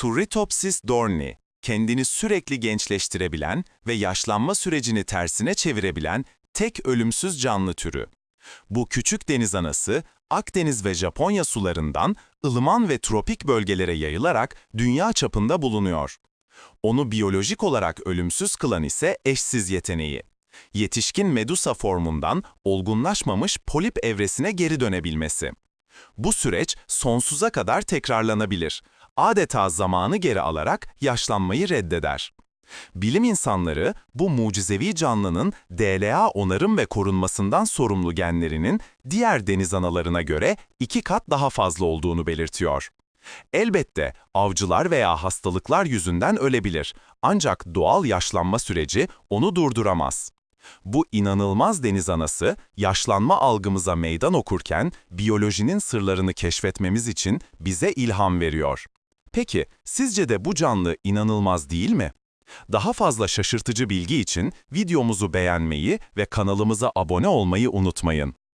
Turritopsis dorni, kendini sürekli gençleştirebilen ve yaşlanma sürecini tersine çevirebilen tek ölümsüz canlı türü. Bu küçük deniz anası, Akdeniz ve Japonya sularından ılıman ve tropik bölgelere yayılarak dünya çapında bulunuyor. Onu biyolojik olarak ölümsüz kılan ise eşsiz yeteneği. Yetişkin medusa formundan olgunlaşmamış polip evresine geri dönebilmesi. Bu süreç sonsuza kadar tekrarlanabilir. Adeta zamanı geri alarak yaşlanmayı reddeder. Bilim insanları bu mucizevi canlının DLA onarım ve korunmasından sorumlu genlerinin diğer deniz analarına göre iki kat daha fazla olduğunu belirtiyor. Elbette avcılar veya hastalıklar yüzünden ölebilir ancak doğal yaşlanma süreci onu durduramaz. Bu inanılmaz deniz anası, yaşlanma algımıza meydan okurken biyolojinin sırlarını keşfetmemiz için bize ilham veriyor. Peki, sizce de bu canlı inanılmaz değil mi? Daha fazla şaşırtıcı bilgi için videomuzu beğenmeyi ve kanalımıza abone olmayı unutmayın.